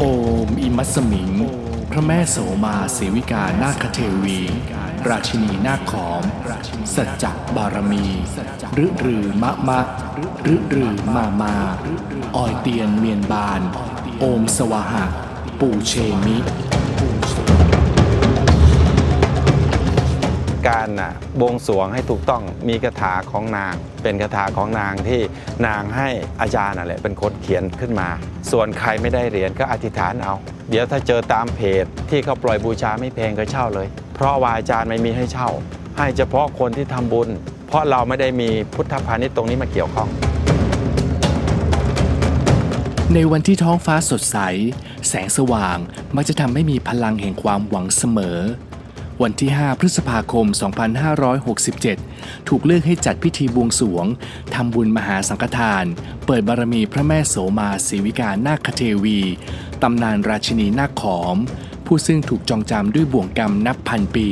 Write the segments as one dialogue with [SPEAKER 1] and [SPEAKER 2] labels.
[SPEAKER 1] โอมอิมัสมิง พระแม่โสมาเสวิกานาคเทวี ราชินีนาคขอม สัจจบารมีฤรือ มะมะฤรือมามาออยเตียนเมียนบาน โอมสวาหะ ปูเชมิ
[SPEAKER 2] การน่ะบวงสรวงให้ถูกต้องมีคาถาของนาง เป็นคาถาของนางที่นางให้อาจารย์น่ะแหละเป็นคนเขียนขึ้นมา ส่วนใครไม่ได้เหรียญก็อธิษฐานเอา เดี๋ยวถ้าเจอตามเพจที่เขาปล่อยบูชาไม่แพงก็เช่าเลย เพราะว่าอาจารย์ไม่มีให้เช่า ให้เฉพาะคนที่ทำบุญ เพราะเราไม่ได้มีพุทธพาณิชย์ตรงนี้มาเกี่ยวข้อง
[SPEAKER 1] ในวันที่ท้องฟ้าสดใส แสงสว่างมักจะทำให้มีพลังแห่งความหวังเสมอ วันที่ 5 พฤษภาคม 2567 ถูกเลือกให้จัดพิธีบวงสวงทำบุญมหาสังฆทาน เปิดบารมีพระแม่โสมาศรีวิกานาคเทวีตำนานราชินีนาคขอม ผู้ซึ่งถูกจองจำด้วยบ่วงกรรมนับพันปี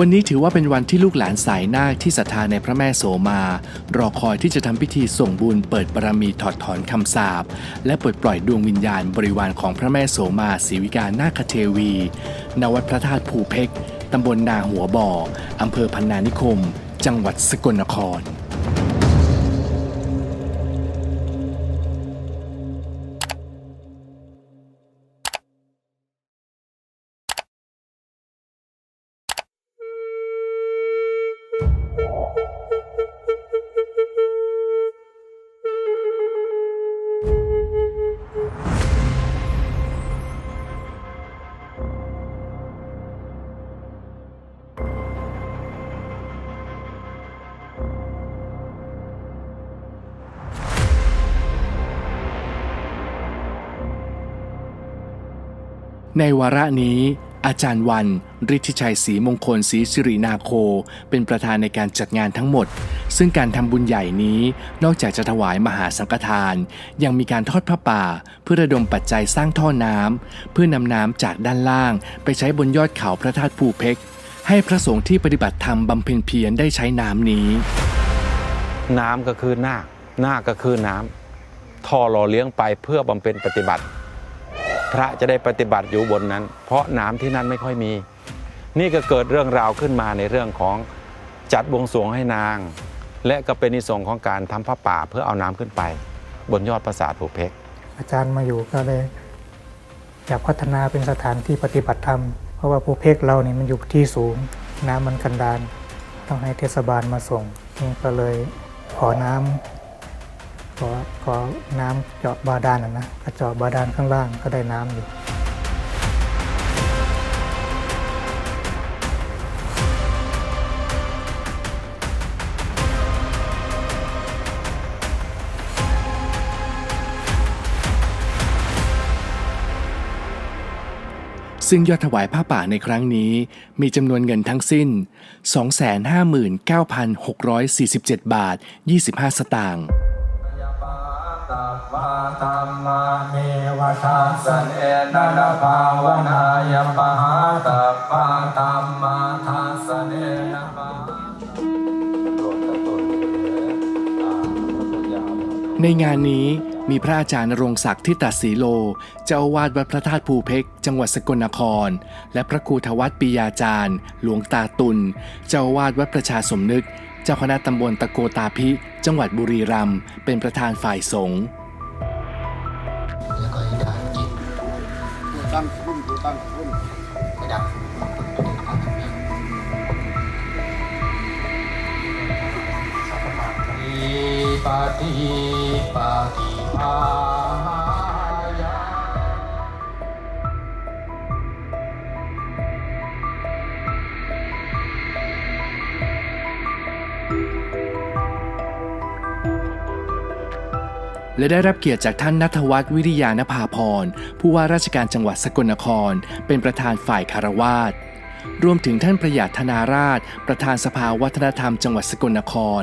[SPEAKER 1] วันนี้ถือว่าเป็นวันที่ลูกหลานสายนาคที่ศรัทธาในพระแม่โสมา รอคอยที่จะทำพิธีส่งบุญเปิดบารมีถอดถอนคำสาปและปลดปล่อยดวงวิญญาณบริวารของพระแม่โสมาศรีวิกานาคเทวีณวัดพระธาตุภูเพกตำบลนาหัวบ่ออำเภอพันนานิคม จังหวัดสกลนคร ในวาระนี้ อาจารย์วันฤทธิชัยศรีมงคลศรีสิรินาโค เป็นประธานในการจัดงานทั้งหมด ซึ่งการทำบุญใหญ่นี้นอกจากจะถวายมหาสังฆทาน ยังมีการทอดพระป่า เพื่อระดมปัจจัยสร้างท่อน้ำเพื่อนำน้ำจากด้านล่าง ไปใช้บนยอดเขาพระธาตุภูเพกให้พระสงฆ์ที่ปฏิบัติธรรมบำเพ็ญเพียรได้ใช้น้ำนี้
[SPEAKER 2] น้ำก็คือนาคนาคก็คือน้ำท่อหล่อเลี้ยงไปเพื่อบำเพ็ญปฏิบัติ พระจะได้ปฏิบัติอยู่บนนั้น เพราะน้ำที่นั่นไม่ค่อยมี นี่ก็เกิดเรื่องราวขึ้นมาในเรื่องของจัดบวงสรวงให้นาง และก็เป็นนิสงของการทำพระป่าเพื่อเอาน้ำขึ้นไป บนยอดปราสาทภูเพก
[SPEAKER 3] อาจารย์มาอยู่ก็เลยอยากพัฒนาเป็นสถานที่ปฏิบัติธรรม เพราะว่าภูเพกเราเนี่ยมันอยู่ที่สูง น้ำมันกันดานต้องให้เทศบาลมาส่งนี่ก็เลยขอน้ำ ขอขอน้ำเจาะบาดาลนะนะก็เจาะบาดาลข้างล่างก็ได้น้ำอยู่
[SPEAKER 1] ซึ่งยอดถวายผ้าป่าในครั้งนี้มีจำนวนเงินทั้งสิ้น 259,647 บาท 25 สตางค์
[SPEAKER 4] ตัปปะธัมมาเมวะทัสสเนนะนะภาวนายปะหาตัปปะธัมมาทัสสเนนะภา
[SPEAKER 1] ในงานนี้มีพระอาจารย์นรงศักดิ์ทิตศีโล เจ้าวาสวัดพระธาตุภูเพกจังหวัดสกลนคร และพระครูทวัตปิยาจารย์ หลวงตาตุล เจ้าวาสวัดประชาสมนึก เจ้าคณะตำบลตะโกตาพิ จังหวัดบุรีรัมย์เป็นประธานฝ่ายสงฆ์
[SPEAKER 5] แล้วก็อธิษฐานจิต
[SPEAKER 6] ตั้งรุ่นตั้งรุ่น
[SPEAKER 5] ไปดับสัพพะ
[SPEAKER 4] อิปะติปะติภา
[SPEAKER 1] และได้รับเกียรติจากท่านนัทวัฒน์วิริยานภาพรผู้ว่าราชการจังหวัดสกลนคร เป็นประธานฝ่ายคารวาสรวมถึงท่านประหยัดธนาราช ประธานสภาวัฒนธรรมจังหวัดสกลนคร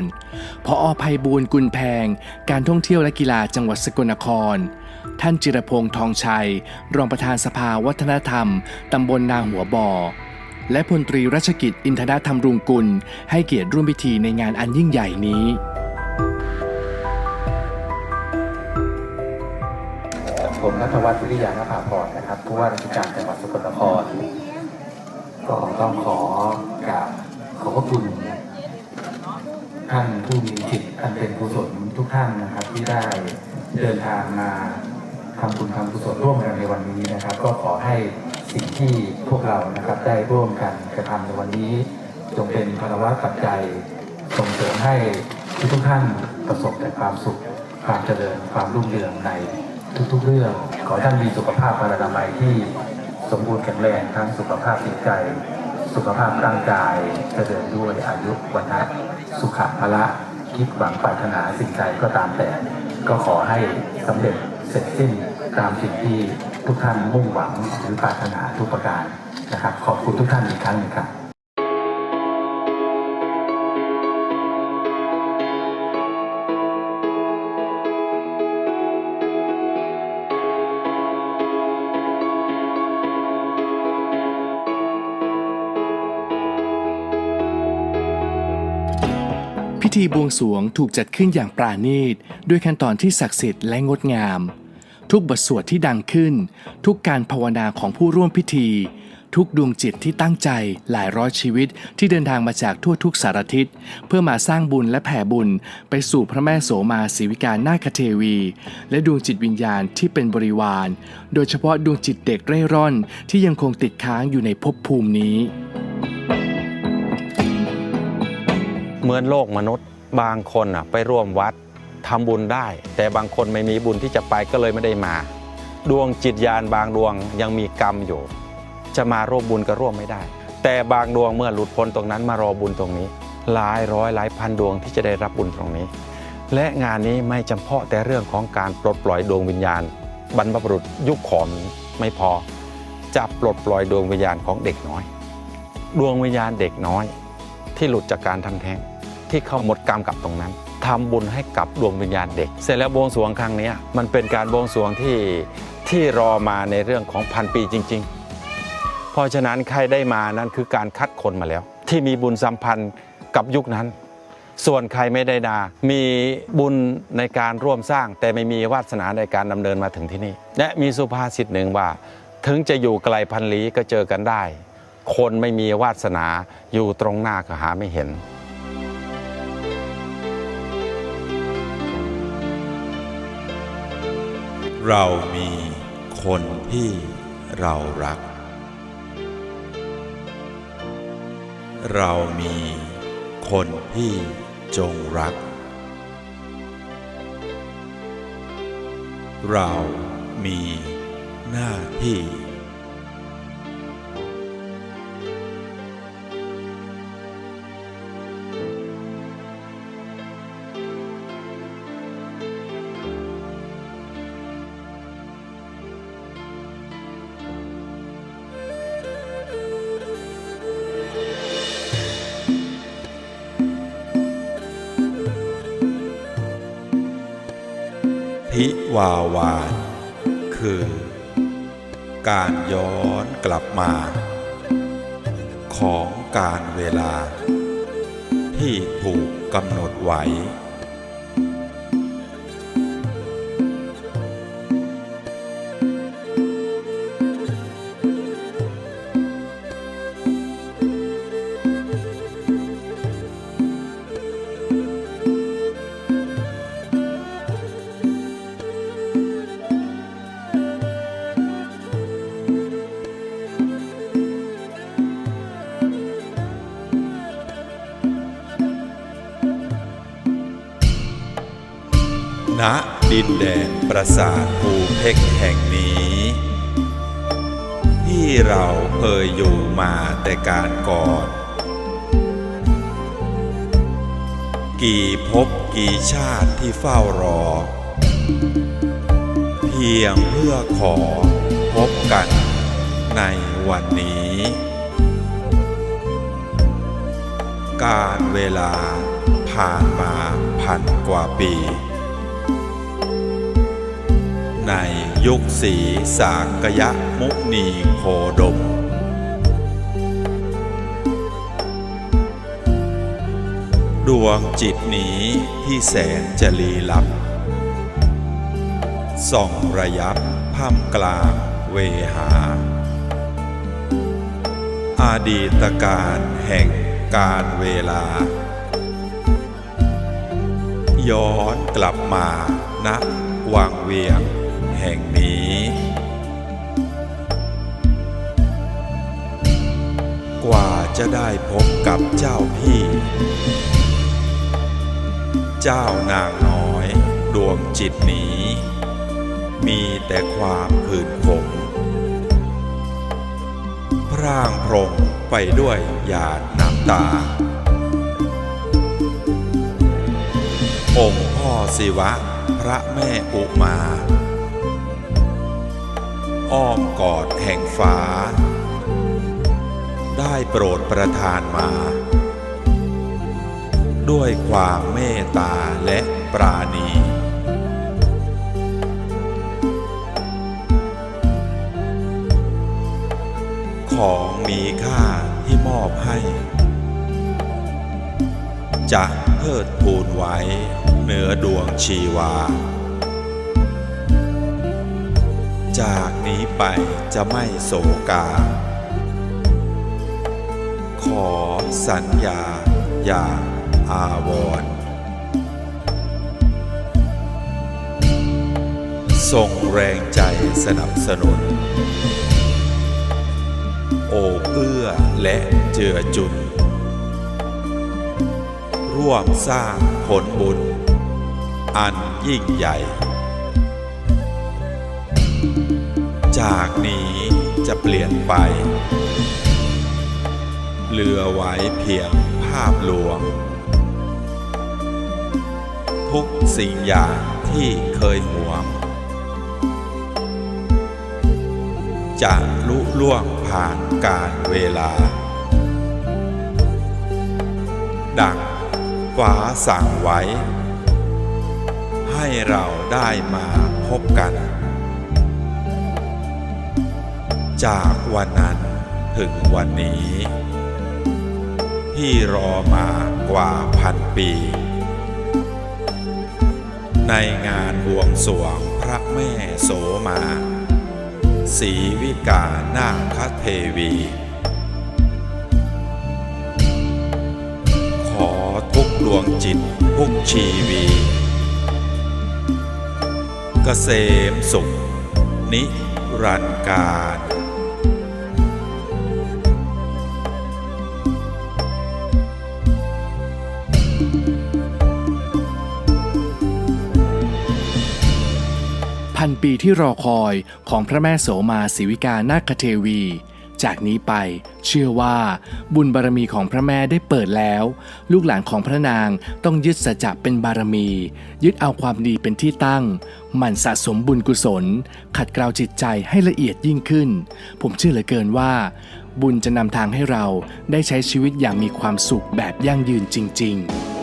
[SPEAKER 1] พออภัยบูลย์กุลแพง การท่องเที่ยวและกีฬาจังหวัดสกลนคร ท่านจิรพงษ์ทองชัย รองประธานสภาวัฒนธรรม ตำบลนาหัวบ่อ และพลตรีรัชกิจอินทรธรรมรุงกุล ให้เกียรติร่วมพิธีในงานอันยิ่งใหญ่นี้
[SPEAKER 7] ผมนัทวัฒน์วิริยานภาพรนะครับผู้ว่าราชการจังหวัดสกลนคร ก็ต้องขอกราบขอบพระคุณท่านผู้มีจิตอันเป็นกุศลทุกท่านนะครับ ที่ได้เดินทางมาทำบุญทำกุศลร่วมกันในวันนี้นะครับ ก็ขอให้สิ่งที่พวกเรานะครับได้ร่วมกันกระทำในวันนี้ จงเป็นพลวัตปัจจัยส่งเสริมให้ทุกท่านประสบแต่ความสุขความเจริญความรุ่งเรืองใน ทุกๆเรื่อง ขอท่านมีสุขภาพพลานามัยที่สมบูรณ์แข็งแรงทั้งสุขภาพจิตใจ สุขภาพร่างกายเจริญด้วยอายุวันนะสุขภละคิดหวังปรารถนาสิ่งใดก็ตามแต่ ก็ขอให้สำเร็จเสร็จสิ้นตามสิ่งที่ทุกท่านมุ่งหวังหรือปรารถนาทุกประการนะครับ ขอบคุณทุกท่านอีกครั้งหนึงครับ
[SPEAKER 1] ธีบวงสวงถูกจัดขึ้นอย่างปราณีตด้วยขั้นตอนที่ศักดิ์สิทธิ์และงดงาม ทุกบทสวดที่ดังขึ้น ทุกการภาวนาของผู้ร่วมพิธี ทุกดวงจิตที่ตั้งใจหลายร้อยชีวิตที่เดินทางมาจากทั่วทุกสารทิศ เพื่อมาสร้างบุญและแผ่บุญ ไปสู่พระแม่โสมาศีวิกานาคเทวี และดวงจิตวิญญาณที่เป็นบริวาร โดยเฉพาะดวงจิตเด็กเร่ร่อนที่ยังคงติดค้างอยู่ในภพภูมินี้
[SPEAKER 2] เหมือนโลกมนุษย์ บางคนอะไปร่วมวัดทำบุญได้ แต่บางคนไม่มีบุญที่จะไปก็เลยไม่ได้มา ดวงจิตญาณบางดวงยังมีกรรมอยู่ จะมาร่วมบุญก็ร่วมไม่ได้ แต่บางดวงเมื่อหลุดพ้นตรงนั้นมารอบุญตรงนี้ หลายร้อยหลายพันดวงที่จะได้รับบุญตรงนี้ และงานนี้ไม่จำเพาะแต่เรื่องของการปลดปล่อยดวงวิญญาณ บรรพบุรุษยุคขอมไม่พอ จะปลดปล่อยดวงวิญญาณของเด็กน้อย ดวงวิญญาณเด็กน้อย ที่หลุดจากการทำแท้ง ที่เขาหมดกรรมกับตรงนั้นทำบุญให้กับดวงวิญญาณเด็ก เสร็จแล้วบวงสรวงครั้งนี้มันเป็นการบวงสรวงที่ที่รอมาในเรื่องของพันปีจริง ๆ เพราะฉะนั้นใครได้มานั้นคือการคัดคนมาแล้ว ที่มีบุญสัมพันธ์กับยุคนั้น ส่วนใครไม่ได้นา มีบุญในการร่วมสร้าง แต่ไม่มีวาสนาในการดำเนินมาถึงที่นี่ และมีสุภาษิตหนึ่งว่า ถึงจะอยู่ไกลพันลี้ก็เจอกันได้ คนไม่มีวาสนาอยู่ตรงหน้าก็หาไม่เห็น
[SPEAKER 8] เรามีคนที่เรารัก เรามีคนที่จงรัก เรามีหน้าที่ ทิวาวาน คือ การย้อนกลับมา ของการเวลา ที่ถูกกำหนดไว้ ณดินแดนปราสาทภูเพกแห่งนี้ ที่เราเคยอยู่มาแต่การก่อน กี่ภพกี่ชาติที่เฝ้ารอ เพียงเพื่อขอพบกันในวันนี้ การเวลาผ่านมาพันกว่าปี ในยุคสีสากยะมุนีโคดม ดวงจิตนี้ที่แสนจะลีลับ ส่องระยับท่ามกลางเวหาอดีตการแห่งการเวลา ย้อนกลับมาณวังเวียง จะได้พบกับเจ้าพี่ เจ้านางน้อย ดวงจิตนี้ มีแต่ความผืนผงพร่างพรงไปด้วยหยาดน้ำตา องค์พ่อศิวะพระแม่อุมา อ้อมกอดแห่งฟ้า ได้โปรดประทานมา ด้วยความเมตตาและปราณีของมีค่าที่มอบให้ จะเพิดทูนไว้เหนือดวงชีวา จากนี้ไปจะไม่โศกา ขอสัญญา อย่าอาวรณ์ทรงแรงใจสนับสนุน โอบเอื้อและเจือจุน ร่วมสร้างผลบุญ อันยิ่งใหญ่ จากนี้จะเปลี่ยนไป เหลือไว้เพียงภาพลวง ทุกสิ่งอย่างที่เคยหวง จะลุล่วงผ่านการเวลา ดังฟ้าสั่งไว้ ให้เราได้มาพบกัน จากวันนั้นถึงวันนี้ ที่รอมากว่าพันปี ในงานบวงสรวงพระแม่โสมาศรีวิกานาคเทวี ขอทุกดวงจิตทุกชีวีเกษมสุขนิรันดร์การ
[SPEAKER 1] พันปีที่รอคอยของพระแม่โสมาศิวิกานาคเทวี จากนี้ไปเชื่อว่าบุญบารมีของพระแม่ได้เปิดแล้ว ลูกหลานของพระนางต้องยึดสัจจะเป็นบารมี ยึดเอาความดีเป็นที่ตั้งหมั่นสะสมบุญกุศล ขัดเกลาจิตใจให้ละเอียดยิ่งขึ้น ผมเชื่อเหลือเกินว่า บุญจะนำทางให้เราได้ใช้ชีวิตอย่างมีความสุขแบบยั่งยืนจริง ๆ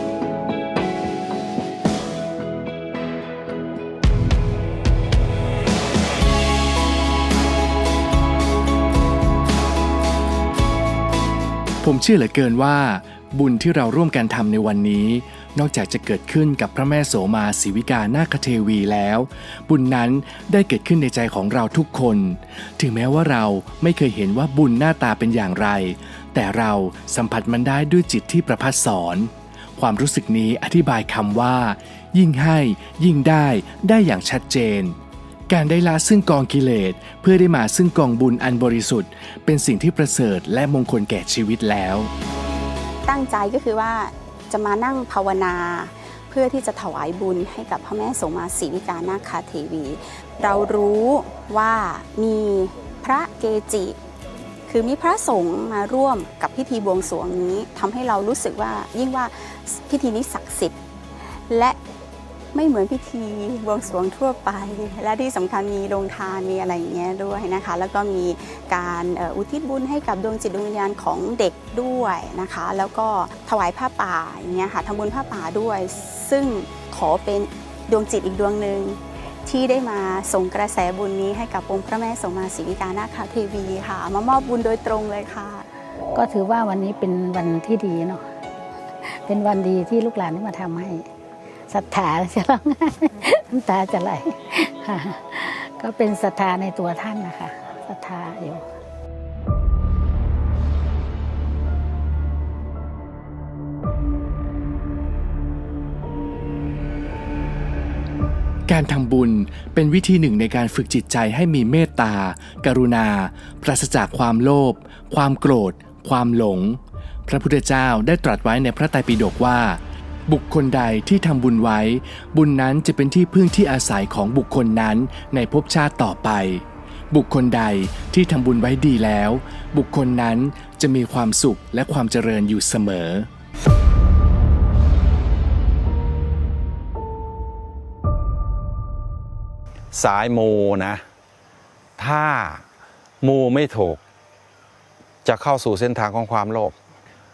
[SPEAKER 1] ผมเชื่อเหลือเกินว่า บุญที่เราร่วมกันทำในวันนี้ นอกจากจะเกิดขึ้นกับพระแม่โสมาศิวิกานาคเทวีแล้ว บุญนั้นได้เกิดขึ้นในใจของเราทุกคน ถึงแม้ว่าเราไม่เคยเห็นว่าบุญหน้าตาเป็นอย่างไร แต่เราสัมผัสมันได้ด้วยจิตที่ประพัดสอนความรู้สึกนี้อธิบายคำว่า ยิ่งให้ ยิ่งได้ได้อย่างชัดเจน การได้ละซึ่งกองกิเลสเพื่อได้มาซึ่งกองบุญอันบริสุทธิ์ เป็นสิ่งที่ประเสริฐและมงคลแก่ชีวิตแล้ว
[SPEAKER 9] ตั้งใจก็คือว่าจะมานั่งภาวนา เพื่อที่จะถวายบุญให้กับพระแม่โสมาศรีวิกานาคาเทวี เรารู้ว่ามีพระเกจิ คือมีพระสงฆ์มาร่วมกับพิธีบวงสรวงนี้ทำให้เรารู้สึกว่ายิ่งว่าพิธีนี้ศักดิ์สิทธิ์และ ไม่เหมือนพิธีบวงสรวงทั่วไป และที่สำคัญมีโรงทานมีอะไรอย่างเงี้ยด้วยนะคะ แล้วก็มีการอุทิศบุญให้กับดวงจิตดวงวิญญาณของเด็กด้วยนะคะ แล้วก็ถวายผ้าป่าอย่างเงี้ยค่ะทำบุญผ้าป่าด้วย ซึ่งขอเป็นดวงจิตอีกดวงหนึ่งที่ได้มาส่งกระแสบุญนี้ให้กับองค์พระแม่โสมาศรีวิกานาคาเทวีค่ะ มามอบบุญโดยตรงเลยค่ะ
[SPEAKER 10] ก็ถือว่าวันนี้เป็นวันที่ดีเนาะเป็นวันดีที่ลูกหลานได้มาทำให้ ศรัทธาจะร้องไห้น้ำตาจะไหลก็เป็นศรัทธาในตัวท่านนะคะศรัทธาอยู่
[SPEAKER 1] การทำบุญเป็นวิธีหนึ่งในการฝึกจิตใจให้มีเมตตา กรุณา ปราศจากความโลภ ความโกรธ ความหลง พระพุทธเจ้าได้ตรัสไว้ในพระไตรปิฎกว่า บุคคลใดที่ทำบุญไว้ บุญนั้นจะเป็นที่พึ่งที่อาศัยของบุคคลนั้นในภพชาติต่อไป บุคคลใดที่ทำบุญไว้ดีแล้ว บุคคลนั้นจะมีความสุขและความเจริญอยู่เสมอ
[SPEAKER 2] สายมูนะ ถ้ามูไม่ถูก จะเข้าสู่เส้นทางของความโลภ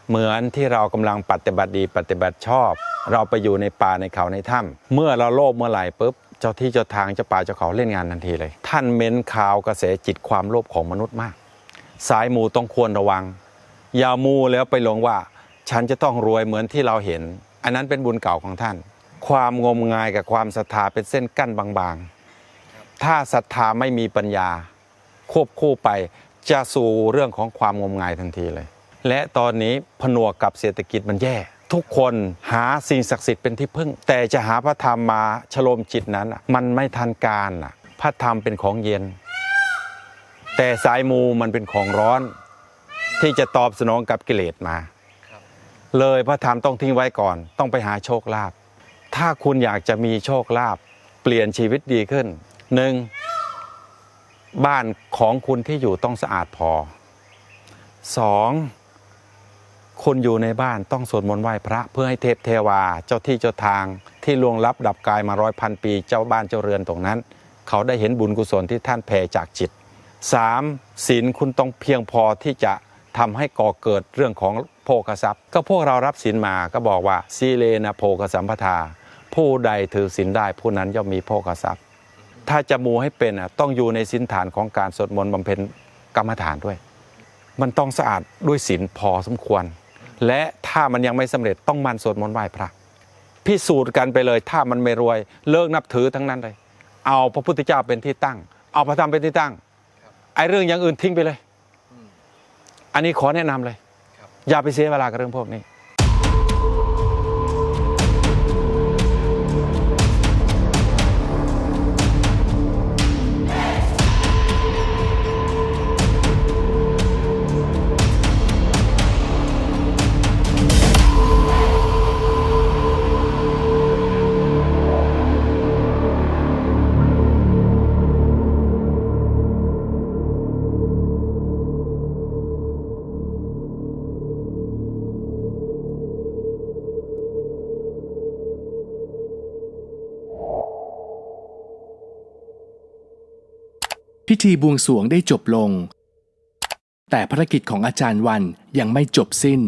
[SPEAKER 2] เหมือนที่เรากำลังปฏิบัติดีปฏิบัติชอบ เราไปอยู่ในป่าในเขาในถ้ำเมื่อเราโลภเมื่อไหร่ปุ๊บเจ้าที่เจ้าทางเจ้าป่าเจ้าเขาเล่นงานทันทีเลย ท่านเม้นข่าวกระแสจิตความโลภของมนุษย์มาก สายมูต้องควรระวัง อย่ามูแล้วไปหลงว่า ฉันจะต้องรวยเหมือนที่เราเห็น อันนั้นเป็นบุญเก่าของท่าน ความงมงายกับความศรัทธาเป็นเส้นกั้นบางๆ ถ้าศรัทธาไม่มีปัญญา ควบคู่ไปจะสู่เรื่องของความงมงายทันทีเลย และตอนนี้ผนวกกับเศรษฐกิจมันแย่ ทุกคนหาสิ่งศักดิ์สิทธิ์เป็นที่พึ่ง แต่จะหาพระธรรมมาชโลมจิตนั้น มันไม่ทันการพระธรรมเป็นของเย็น แต่สายมูมันเป็นของร้อน ที่จะตอบสนองกับกิเลสมาเลยพระธรรมต้องทิ้งไว้ก่อน ต้องไปหาโชคลาภถ้าคุณอยากจะมีโชคลาภเปลี่ยนชีวิตดีขึ้นหนึ่งบ้านของคุณที่อยู่ต้องสะอาดพอสอง คุณอยู่ในบ้านต้องสวดมนต์ไหว้พระเพื่อให้เทพเทวาเจ้าที่เจ้าทาง ที่ลวงลับดับกายมาร้อยพันปีเจ้าบ้านเจ้าเรือนตรงนั้น เขาได้เห็นบุญกุศลที่ท่านแผ่จากจิตสามศีลคุณต้องเพียงพอที่จะทำให้ก่อเกิดเรื่องของโภคทรัพย์ ก็พวกเรารับศีลมาก็บอกว่าสีเลนะโภคสัมปทา ผู้ใดถือศีลได้ผู้นั้นย่อมมีโภคทรัพย์ ถ้าจะมูให้เป็นอะต้องอยู่ในสินฐานของการสวดมนต์บำเพ็ญกรรมฐานด้วย มันต้องสะอาดด้วยศีลพอสมควร และถ้ามันยังไม่สำเร็จต้องมันสวดมนต์ไหว้พระพิสูจน์กันไปเลย ถ้ามันไม่รวยเลิกนับถือทั้งนั้นเลย เอาพระพุทธเจ้าเป็นที่ตั้ง เอาพระธรรมเป็นที่ตั้งไอ้เรื่องอย่างอื่นทิ้งไปเลย อันนี้ขอแนะนำเลย อย่าไปเสียเวลากับเรื่องพวกนี้
[SPEAKER 1] พิธีบวงสวงได้จบลง แต่ภารกิจของอาจารย์วันยังไม่จบสิ้น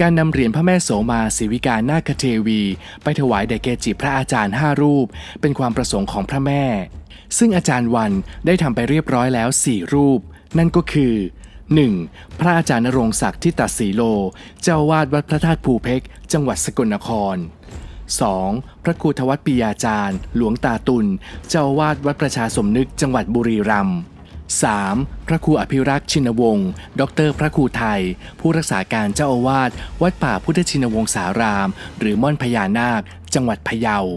[SPEAKER 1] การนำเหรียญพระแม่โสมาศิวิกานาคเทวี ไปถวายแด่เกจิพระอาจารย์ห้ารูป เป็นความประสงค์ของพระแม่ ซึ่งอาจารย์วันได้ทำไปเรียบร้อยแล้ว4รูป นั่นก็คือ 1. พระอาจารย์นรงศักดิ์ทิตสีโล เจ้าวาดวัดพระธาตุภูเพกจังหวัดสกลนคร 2. พระครูทวัตปิยาจารย์ หลวงตาตุล เจ้าอาวาดวัดประชาสมนึกจังหวัดบุรีรัมย์ 3. พระครูอภิรักษ์ชินวงศ์ ดร พระครูไทย ผู้รักษาการเจ้าอาวาส วัดป่าพุทธชินวงศาราม หรือม่อนพญานาค จังหวัดพะเยา 4.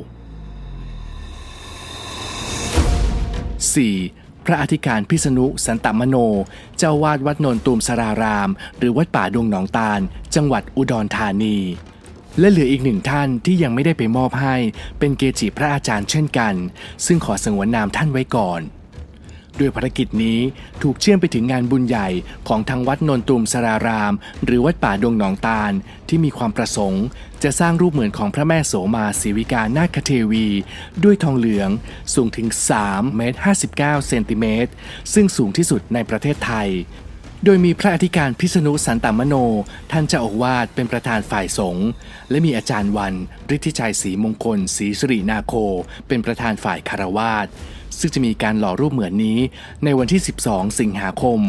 [SPEAKER 1] พระอธิการพิษณุสันตมโน เจ้าวาดวัดนนตูมสราราม หรือวัดป่าดงหนองตาล จังหวัดอุดรธานี และเหลืออีกหนึ่งท่านที่ยังไม่ได้ไปมอบให้ เป็นเกจิพระอาจารย์เช่นกัน ซึ่งขอสงวนนามท่านไว้ก่อน ด้วยภารกิจนี้ถูกเชื่อมไปถึงงานบุญใหญ่ของทางวัดนนตูมสราราม หรือวัดป่าดงหนองตาล ที่มีความประสงค์ จะสร้างรูปเหมือนของพระแม่โสมาศิวิกานาคเทวี ด้วยทองเหลืองสูงถึง3เมตร59เซนติเมตรซึ่งสูงที่สุดในประเทศไทยโดยมีพระอธิการพิษณุสันตมโน ท่านเจ้าอาวาสเป็นประธานฝ่ายสงฆ์และมีอาจารย์วันฤทธิชัยศรีมงคลศรีสรินาโค เป็นประธานฝ่ายคารวาส ซึ่งจะมีการหล่อรูปเหมือนนี้ในวันที่ 12 สิงหาคม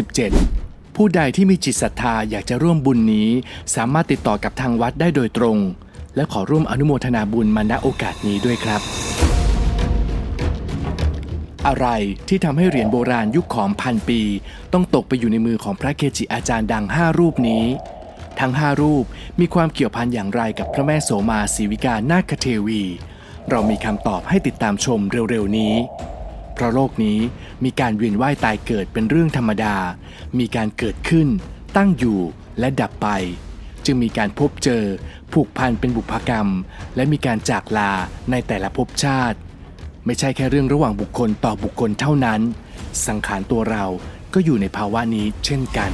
[SPEAKER 1] 2567
[SPEAKER 11] ผู้ใดที่มีจิตศรัทธาอยากจะร่วมบุญนี้ สามารถติดต่อกับทางวัดได้โดยตรง และขอร่วมอนุโมทนาบุญมาณโอกาสนี้ด้วยครับ อะไรที่ทำให้เหรียญโบราณยุคของพันปี ต้องตกไปอยู่ในมือของพระเกจิอาจารย์ดัง 5 รูปนี้ทั้ง 5 รูปมีความเกี่ยวพันอย่างไรกับพระแม่โสมาศรีวิกานาคเทวี เรามีคำตอบให้ติดตามชมเร็วๆนี้ เพราะโลกนี้มีการเวียนว่ายตายเกิดเป็นเรื่องธรรมดา มีการเกิดขึ้น ตั้งอยู่และดับไป จึงมีการพบเจอ ผูกพันเป็นบุพกรรม และมีการจากลาในแต่ละภพชาติ ไม่ใช่แค่เรื่องระหว่างบุคคลต่อบุคคลเท่านั้น สังขารตัวเราก็อยู่ในภาวะนี้เช่นกัน